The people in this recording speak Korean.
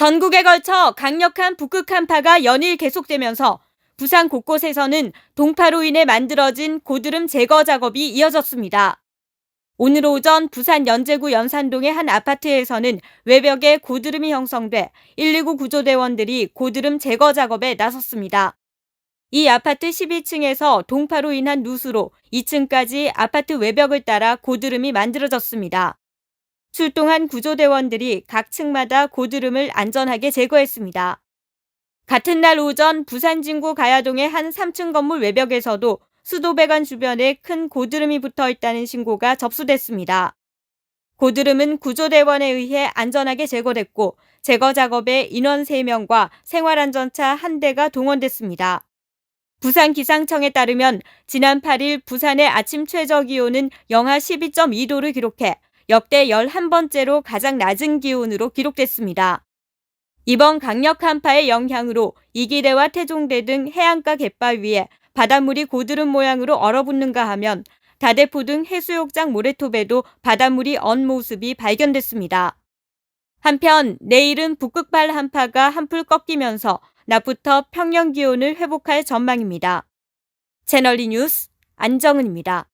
전국에 걸쳐 강력한 북극 한파가 연일 계속되면서 부산 곳곳에서는 동파로 인해 만들어진 고드름 제거 작업이 이어졌습니다. 오늘 오전 부산 연제구 연산동의 한 아파트에서는 외벽에 고드름이 형성돼 119 구조대원들이 고드름 제거 작업에 나섰습니다. 이 아파트 12층에서 동파로 인한 누수로 2층까지 아파트 외벽을 따라 고드름이 만들어졌습니다. 출동한 구조대원들이 각 층마다 고드름을 안전하게 제거했습니다. 같은 날 오전 부산 진구 가야동의 한 3층 건물 외벽에서도 수도배관 주변에 큰 고드름이 붙어 있다는 신고가 접수됐습니다. 고드름은 구조대원에 의해 안전하게 제거됐고 제거 작업에 인원 3명과 생활안전차 1대가 동원됐습니다. 부산 기상청에 따르면 지난 8일 부산의 아침 최저 기온은 영하 12.2도를 기록해 역대 11번째로 가장 낮은 기온으로 기록됐습니다. 이번 강력 한 파의 영향으로 이기대와 태종대 등 해안가 갯바 위에 바닷물이 고드름 모양으로 얼어붙는가 하면 다대포 등 해수욕장 모래톱에도 바닷물이 언 모습이 발견됐습니다. 한편 내일은 북극발 한파가 한풀 꺾이면서 낮부터 평년 기온을 회복할 전망입니다. 채널리 뉴스 안정은입니다.